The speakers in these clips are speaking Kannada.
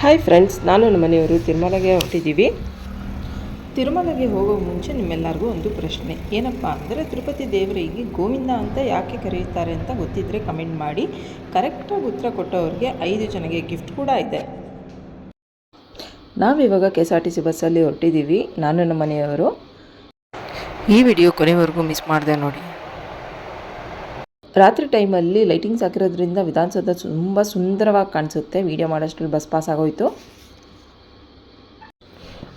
ಹಾಯ್ ಫ್ರೆಂಡ್ಸ್ ನಾನು ನಮ್ಮ ಮನೆಯವರು ತಿರುಮಲಗೆ ಹೊರಟಿದ್ದೀವಿ ತಿರುಮಲಗೆ ಹೋಗೋ ಮುಂಚೆ ನಿಮ್ಮೆಲ್ಲರಿಗೂ ಒಂದು ಪ್ರಶ್ನೆ. ಏನಪ್ಪ ಅಂದರೆ ತಿರುಪತಿ ದೇವರಿಗೆ ಗೋವಿಂದ ಅಂತ ಯಾಕೆ ಕರೆಯುತ್ತಾರೆ ಅಂತ ಗೊತ್ತಿದ್ದರೆ ಕಮೆಂಟ್ ಮಾಡಿ. ಕರೆಕ್ಟಾಗಿ ಉತ್ತರ ಕೊಟ್ಟವ್ರಿಗೆ ಐದು ಜನಗೆ ಗಿಫ್ಟ್ ಕೂಡ ಇದೆ. ನಾವಿವಾಗ K S R T C ಬಸ್ಸಲ್ಲಿ ಹೊರಟಿದ್ದೀವಿ ನಾನು ನಮ್ಮ ಮನೆಯವರು. ಈ ವಿಡಿಯೋ ಕೊನೆವರೆಗೂ ಮಿಸ್ ಮಾಡಿದೆ ನೋಡಿ. ರಾತ್ರಿ ಟೈಮಲ್ಲಿ ಲೈಟಿಂಗ್ಸ್ ಹಾಕಿರೋದ್ರಿಂದ ವಿಧಾನಸೌಧ ತುಂಬ ಸುಂದರವಾಗಿ ಕಾಣಿಸುತ್ತೆ. ವಿಡಿಯೋ ಮಾಡೋಷ್ಟು ಬಸ್ ಪಾಸ್ ಆಗೋಯಿತು.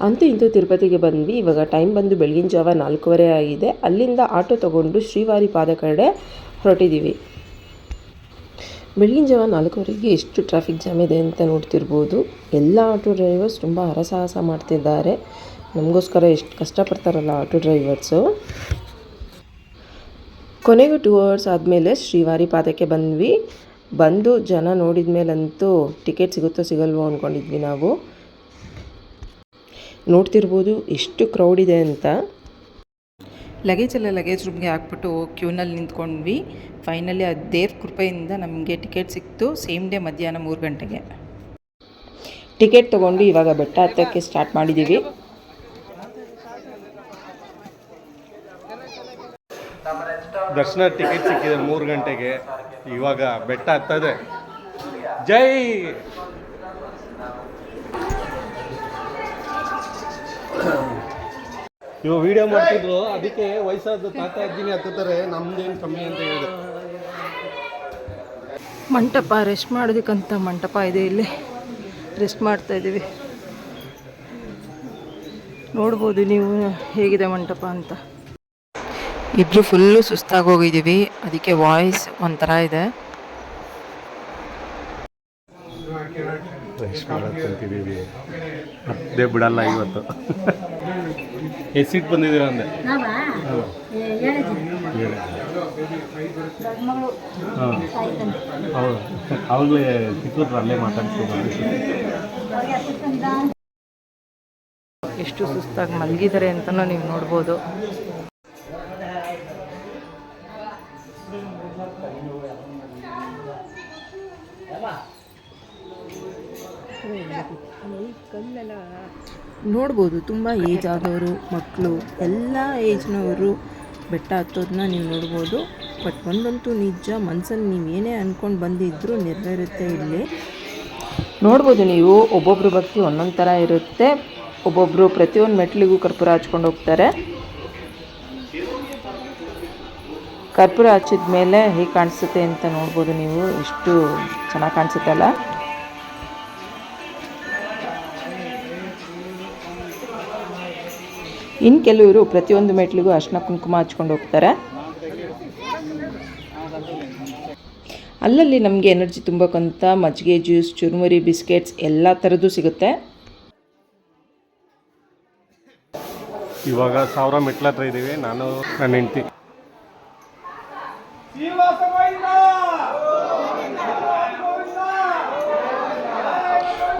ಅಂತೂ ಇಂತೂ ತಿರುಪತಿಗೆ ಬಂದ್ವಿ. ಇವಾಗ ಟೈಮ್ ಬಂದು ಬೆಳಗಿನ ಜಾವ ನಾಲ್ಕೂವರೆ ಆಗಿದೆ. ಅಲ್ಲಿಂದ ಆಟೋ ತೊಗೊಂಡು ಶ್ರೀವಾರಿ ಪಾದ ಕಡೆ ಹೊರಟಿದ್ದೀವಿ. ಬೆಳಗಿನ ಜಾವ ನಾಲ್ಕೂವರೆಗೆ ಎಷ್ಟು ಟ್ರಾಫಿಕ್ ಜಾಮ್ ಇದೆ ಅಂತ ನೋಡ್ತಿರ್ಬೋದು. ಎಲ್ಲ ಆಟೋ ಡ್ರೈವರ್ಸ್ ತುಂಬ ಹರಸಾಹಸ ಮಾಡ್ತಿದ್ದಾರೆ. ನಮಗೋಸ್ಕರ ಎಷ್ಟು ಕಷ್ಟಪಡ್ತಾರಲ್ಲ ಆಟೋ ಡ್ರೈವರ್ಸು. ಕೊನೆಗೂ ಟೂ ಅವರ್ಸ್ ಆದಮೇಲೆ ಶ್ರೀವಾರಿ ಪಾದಕ್ಕೆ ಬಂದ್ವಿ. ಬಂದು ಜನ ನೋಡಿದ ಮೇಲಂತೂ ಟಿಕೆಟ್ ಸಿಗುತ್ತೋ ಸಿಗಲ್ವೋ ಅಂದ್ಕೊಂಡಿದ್ವಿ ನಾವು. ನೋಡ್ತಿರ್ಬೋದು ಎಷ್ಟು ಕ್ರೌಡ್ ಇದೆ ಅಂತ. ಲಗೇಜ್ ಎಲ್ಲ ಲಗೇಜ್ ರೂಮ್ಗೆ ಹಾಕ್ಬಿಟ್ಟು ಕ್ಯೂನಲ್ಲಿ ನಿಂತ್ಕೊಂಡ್ವಿ. ಫೈನಲಿ ಆ ದೇವ್ರ ಕೃಪೆಯಿಂದ ನಮಗೆ ಟಿಕೆಟ್ ಸಿಕ್ತು ಸೇಮ್ ಡೇ ಮಧ್ಯಾಹ್ನ ಮೂರು ಗಂಟೆಗೆ. ಟಿಕೆಟ್ ತೊಗೊಂಡು ಇವಾಗ ಬೆಟ್ಟ ಹತ್ತಕ್ಕೆ ಸ್ಟಾರ್ಟ್ ಮಾಡಿದ್ದೀವಿ ದರ್ಶನ ಟಿಕೆಟ್ ಸಿಕ್ಕಿದೆ ಮೂರು ಗಂಟೆಗೆ. ಇವಾಗ ಬೆಟ್ಟ ಹತ್ತದೆ. ಜೈ! ಇವ ವಿಡಿಯೋ ಮಾಡ್ತಿದ್ರು. ಅದಕ್ಕೆ ವಯಸ್ಸಾದ ತಾತ ಅಜ್ಜಿನೇ ಹತ್ತುತ್ತಾರೆ. ನಮ್ದೇನು ಕಮ್ಮಿ ಅಂತ ಹೇಳಿದ್ರು. ಮಂಟಪ ರೆಸ್ಟ್ ಮಾಡೋದಕ್ಕಂತ ಮಂಟಪ ಇದೆ ಇಲ್ಲಿ. ರೆಸ್ಟ್ ಮಾಡ್ತಾ ಇದ್ದೀವಿ. ನೋಡ್ಬೋದು ನೀವು ಹೇಗಿದೆ ಮಂಟಪ ಅಂತ. ಇಬ್ಬರು ಫುಲ್ಲು ಸುಸ್ತಾಗಿ ಹೋಗಿದ್ದೀವಿ. ಅದಕ್ಕೆ ವಾಯ್ಸ್ ಒಂಥರ ಇದೆ. ಅದೇ ಬಿಡಲ್ಲ ಇವತ್ತು. ಎಷ್ಟು ಸೀಟ್ ಬಂದಿದ್ದೀರಾ ಅಂದೆ. ಹೌದು. ಅವಾಗಲೇ ಸಿಕ್ಕಿದ್ರು ಅಲ್ಲೇ ಮಾತಾಡ್ಸ್ಕೊಂಡು ಎಷ್ಟು ಸುಸ್ತಾಗಿ ಮಲಗಿದ್ದಾರೆ ಅಂತಲೂ ನೀವು ನೋಡ್ಬೋದು. ನೋಡ್ಬೋದು ತುಂಬ ಏಜ್ ಆದವರು ಮಕ್ಕಳು ಎಲ್ಲ ಏಜ್ನವರು ಬೆಟ್ಟ ಹತ್ತೋದನ್ನ ನೀವು ನೋಡ್ಬೋದು. ಬಟ್ ಒಂದಂತೂ ನಿಜ ಮನಸ್ಸಲ್ಲಿ ನೀವು ಏನೇ ಅಂದ್ಕೊಂಡು ಬಂದಿದ್ದರೂ ನೆರವೇರುತ್ತೆ ಇಲ್ಲಿ. ನೋಡ್ಬೋದು ನೀವು ಒಬ್ಬೊಬ್ರು ಭಕ್ತಿ ಒಂದೊಂದು ಥರ ಇರುತ್ತೆ. ಒಬ್ಬೊಬ್ಬರು ಪ್ರತಿಯೊಂದು ಮೆಟ್ಲಿಗೂ ಕರ್ಪೂರ ಹಚ್ಕೊಂಡು ಹೋಗ್ತಾರೆ. ಕರ್ಪೂರ ಹಚ್ಚಿದ ಮೇಲೆ ಹೇಗೆ ಕಾಣಿಸುತ್ತೆ ಅಂತ ನೋಡ್ಬೋದು ನೀವು. ಎಷ್ಟು ಚೆನ್ನಾಗಿ ಕಾಣಿಸುತ್ತಲ್ಲ ಇನ್ನು ಕೆಲವರು ಪ್ರತಿಯೊಂದು ಮೆಟ್ಲಿಗೂ ಅರ್ಶಿನ ಕುಂಕುಮ ಹಚ್ಕೊಂಡು ಹೋಗ್ತಾರೆ. ಅಲ್ಲಲ್ಲಿ ನಮಗೆ ಎನರ್ಜಿ ತುಂಬಕ್ಕಂತ ಮಜ್ಜಿಗೆ, ಜ್ಯೂಸ್, ಚುರುಮುರಿ, ಬಿಸ್ಕೆಟ್ಸ್ ಎಲ್ಲ ಥರದ್ದು ಸಿಗುತ್ತೆ. ಇವಾಗ ಸಾವಿರ ಮೆಟ್ಲ ಹತ್ರ ಇದ್ದೀವಿ ನಾನು ನನ್ನ ಹೆಂಡ್ತಿ.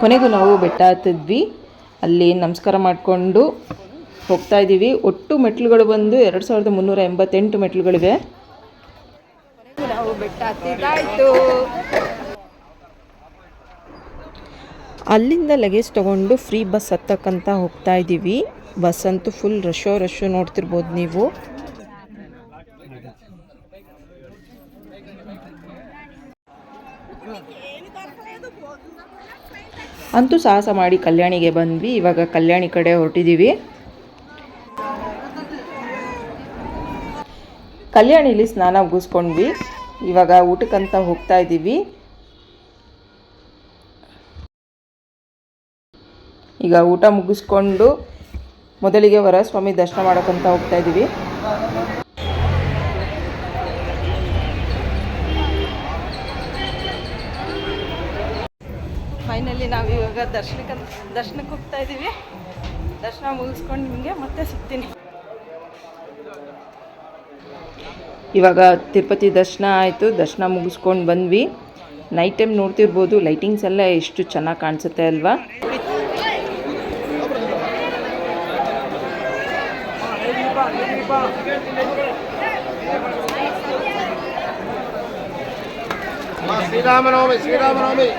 ಕೊನೆಗೂ ನಾವು ಬೆಟ್ಟ ಹತ್ತಿದ್ವಿ. ಅಲ್ಲಿ ನಮಸ್ಕಾರ ಮಾಡಿಕೊಂಡು ಹೋಗ್ತಾ ಇದ್ದೀವಿ. ಒಟ್ಟು ಮೆಟ್ಲುಗಳು ಬಂದು ಎರಡು ಸಾವಿರದ ಮುನ್ನೂರ ಎಂಬತ್ತೆಂಟು ಮೆಟ್ಲುಗಳಿವೆ. ಅಲ್ಲಿಂದ ಲಗೇಜ್ ತಗೊಂಡು ಫ್ರೀ ಬಸ್ ಹತ್ತಕ್ಕಂತ ಹೋಗ್ತಾ ಇದ್ದೀವಿ. ಬಸ್ ಅಂತೂ ಫುಲ್ ರಶೋ ರಶೋ ನೋಡ್ತಿರ್ಬೋದು ನೀವು. ಅಂತೂ ಸಾಹಸ ಮಾಡಿ ಕಲ್ಯಾಣಿಗೆ ಬಂದ್ವಿ. ಇವಾಗ ಕಲ್ಯಾಣಿ ಕಡೆ ಹೊರಟಿದ್ದೀವಿ ಕಲ್ಯಾಣಿಲಿ ಸ್ನಾನ ಮುಗಿಸ್ಕೊಂಡ್ವಿ. ಇವಾಗ ಊಟಕ್ಕಂತ ಹೋಗ್ತಾ ಇದ್ದೀವಿ. ಈಗ ಊಟ ಮುಗಿಸ್ಕೊಂಡು ಮೊದಲಿಗೆ ವರಸ್ವಾಮಿ ದರ್ಶನ ಮಾಡೋಕ್ಕಂತ ಹೋಗ್ತಾ ಇದ್ದೀವಿ. ಫೈನಲಿ ನಾವು ಇವಾಗ ದರ್ಶನಕ್ಕೆ ದರ್ಶನಕ್ಕೆ ಹೋಗ್ತಾ ಇದ್ದೀವಿ. ದರ್ಶನ ಮುಗಿಸ್ಕೊಂಡು ನಿಮಗೆ ಮತ್ತೆ ಸಿಗ್ತೀನಿ. ಇವಾಗ ತಿರುಪತಿ ದರ್ಶನ ಆಯಿತು. ದರ್ಶನ ಮುಗಿಸ್ಕೊಂಡು ಬಂದ್ವಿ. ನೈಟ್ ಟೈಮ್ ನೋಡ್ತಿರ್ಬೋದು. ಲೈಟಿಂಗ್ಸ್ ಎಲ್ಲ ಎಷ್ಟು ಚೆನ್ನಾಗಿ ಕಾಣಿಸುತ್ತೆ ಅಲ್ವಾ? ಶ್ರೀರಾಮನವಮಿ ಶ್ರೀರಾಮನವಮಿ.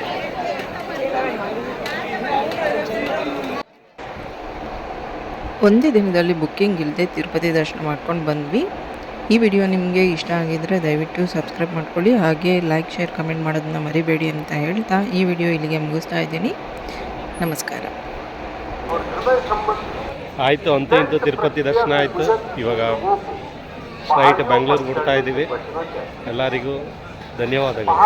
ಒಂದೇ ದಿನದಲ್ಲಿ ಬುಕ್ಕಿಂಗ್ ಇಲ್ಲದೆ ತಿರುಪತಿ ದರ್ಶನ ಮಾಡ್ಕೊಂಡು ಬಂದ್ವಿ. ಈ ವಿಡಿಯೋ ನಿಮಗೆ ಇಷ್ಟ ಆಗಿದ್ದರೆ ದಯವಿಟ್ಟು ಸಬ್ಸ್ಕ್ರೈಬ್ ಮಾಡ್ಕೊಳ್ಳಿ. ಹಾಗೆ ಲೈಕ್ ಶೇರ್ ಕಮೆಂಟ್ ಮಾಡೋದನ್ನ ಮರಿಬೇಡಿ ಅಂತ ಹೇಳ್ತಾ ಈ ವಿಡಿಯೋ ಇಲ್ಲಿಗೆ ಮುಗಿಸ್ತಾ ಇದ್ದೀನಿ. ನಮಸ್ಕಾರ. ಆಯಿತು, ಅಂತ ಇಂತೂ ತಿರುಪತಿ ದರ್ಶನ ಆಯಿತು. ಇವಾಗ ಸ್ಟ್ರೈಟ್ ಬೆಂಗಳೂರು ಬಿಡ್ತಾ ಇದ್ದೀವಿ. ಎಲ್ಲರಿಗೂ ಧನ್ಯವಾದಗಳು.